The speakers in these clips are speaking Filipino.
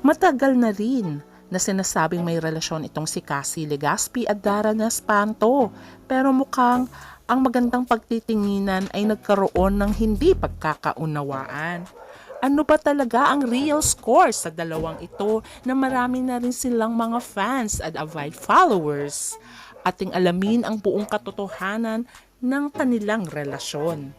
Matagal na rin na sinasabing may relasyon itong si Cassie Legaspi at Darren Espanto. Pero mukhang ang magandang pagtitinginan ay nagkaroon ng hindi pagkakaunawaan. Ano ba talaga ang real score sa dalawang ito na marami na rin silang mga fans at avid followers? Ating alamin ang buong katotohanan ng kanilang relasyon.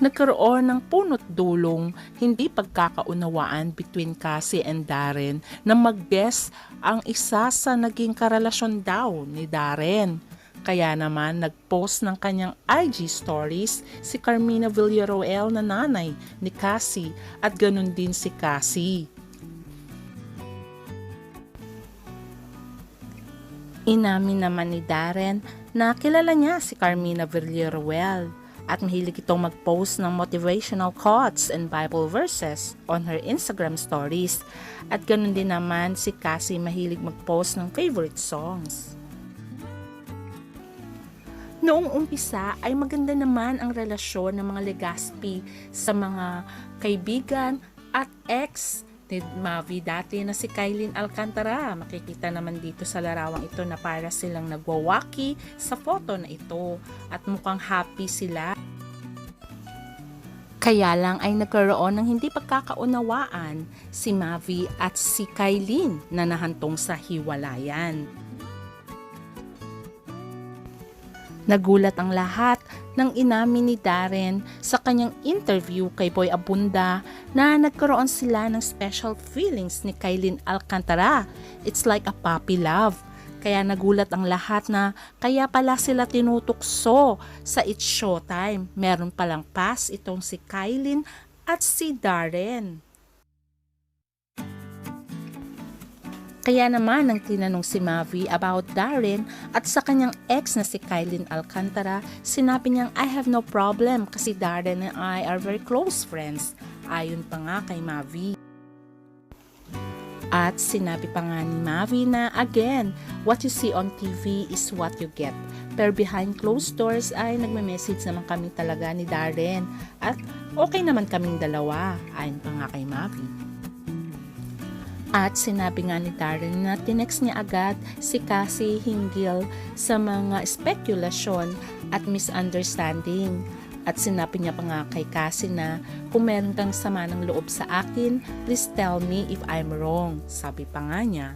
Nagkaroon ng punot dulong hindi pagkakaunawaan between Cassie and Darren na mag-guess ang isa sa naging karelasyon daw ni Darren. Kaya naman nag-post ng kanyang IG stories si Carmina Villaroel na nanay ni Cassie at ganun din si Cassie. Inamin naman ni Darren na kilala niya si Carmina Villaroel at mahilig itong mag-post ng motivational quotes and Bible verses on her Instagram stories. At ganun din naman si Cassie mahilig mag-post ng favorite songs. Noong umpisa ay maganda naman ang relasyon ng mga Legaspi sa mga kaibigan at ex ni Mavi dati na si Kailin Alcantara. Makikita naman dito sa larawang ito na para silang nagwawaki sa photo na ito at mukhang happy sila. Kaya lang ay nagkaroon ng hindi pagkakaunawaan si Mavi at si Kailin na nahantong sa hiwalayan. Nagulat ang lahat nang inamin ni Darren sa kanyang interview kay Boy Abunda na nagkaroon sila ng special feelings ni Kailin Alcantara. It's like a puppy love. Kaya nagulat ang lahat na kaya pala sila tinutukso sa It's Showtime. Meron palang pass itong si Kailin at si Darren. Kaya naman nang tinanong si Mavi about Darren at sa kanyang ex na si Kylin Alcantara, sinabi niyang I have no problem kasi Darren and I are very close friends. Ayon pa nga kay Mavi. At sinabi pa nga ni Mavi na again, what you see on TV is what you get. Pero behind closed doors ay nagme-message naman kami talaga ni Darren. At okay naman kaming dalawa, ayon pa nga kay Mavi. At sinabi nga ni Darren na tinext niya agad si Cassie hinggil sa mga spekulasyon at misunderstanding. At sinabi niya pa nga kay Cassie na kung meron kang sama ng loob sa akin, please tell me if I'm wrong. Sabi pa nga niya.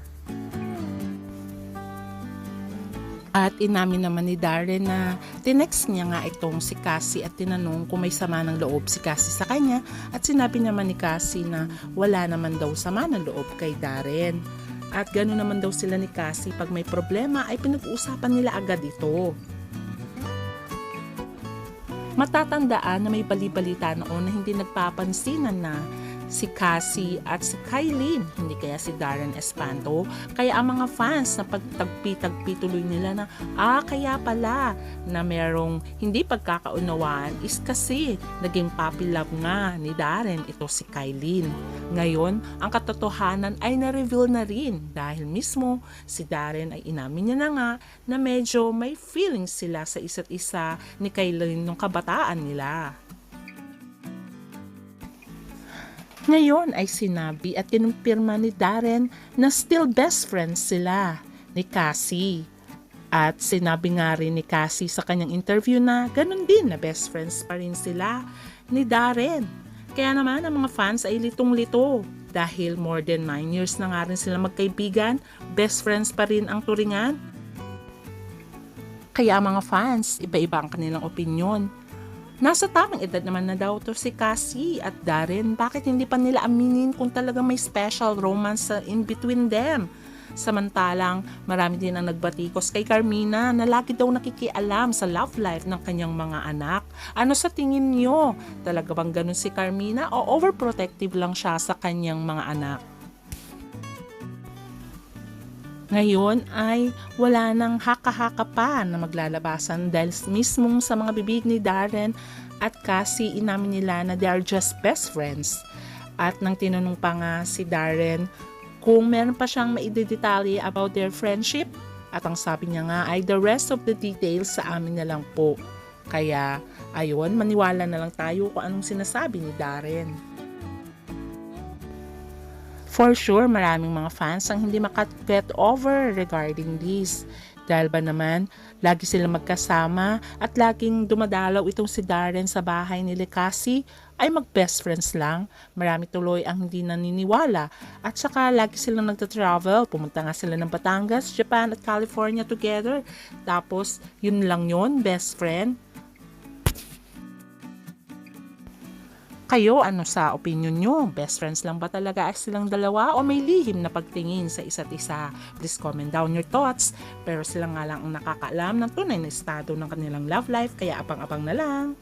At inamin naman ni Darren na tinext niya nga itong si Cassie at tinanong kung may sama ng loob si Cassie sa kanya at sinabi naman ni Cassie na wala naman daw sama ng loob kay Darren. At gano'n naman daw sila ni Cassie pag may problema ay pinag-uusapan nila agad ito. Matatandaan na may balibalita noon na hindi nagpapansinan na si Cassie at si Kylene, hindi kaya si Darren Espanto. Kaya ang mga fans na pagtagpi-tagpi tuloy nila na, ah, kaya pala na merong hindi pagkakaunawaan is kasi naging puppy love nga ni Darren ito si Kylene. Ngayon, ang katotohanan ay na-reveal na rin dahil mismo si Darren ay inamin niya na nga na medyo may feelings sila sa isa't isa ni Kylene nung kabataan nila. Ngayon ay sinabi at kinumpirma ni Darren na still best friends sila ni Cassie. At sinabi nga rin ni Cassie sa kanyang interview na ganun din na best friends pa rin sila ni Darren. Kaya naman ang mga fans ay litong-lito dahil more than 9 years na nga rin sila magkaibigan, best friends pa rin ang turingan. Kaya mga fans, iba-iba ang kanilang opinion Nasa tamang edad naman na daw to si Cassie at Darren. Bakit hindi pa nila aminin kung talaga may special romance in between them? Samantalang marami din ang nagbatikos kay Carmina na lagi daw nakikialam sa love life ng kanyang mga anak. Ano sa tingin niyo? Talaga bang ganun si Carmina o overprotective lang siya sa kanyang mga anak? Ngayon ay wala nang haka-haka pa na maglalabasan dahil mismong sa mga bibig ni Darren at Cassie inamin nila na they are just best friends. At nang tinanong pa nga si Darren kung meron pa siyang maidedetalye about their friendship. At ang sabi niya nga ay the rest of the details sa amin na lang po. Kaya ayun, maniwala na lang tayo kung anong sinasabi ni Darren. For sure, maraming mga fans ang hindi makat-get over regarding this. Dahil ba naman, lagi sila magkasama at laging dumadalaw itong si Darren sa bahay ni Cassie ay mag-best friends lang. Marami tuloy ang hindi naniniwala. At saka lagi silang nagta-travel. Pumunta nga sila ng Batangas, Japan at California together. Tapos, yun lang yun, best friend. Kayo, ano sa opinion nyo? Best friends lang ba talaga ay silang dalawa o may lihim na pagtingin sa isa't isa? Please comment down your thoughts. Pero sila nga lang ang nakakaalam ng tunay na estado ng kanilang love life kaya abang-abang na lang.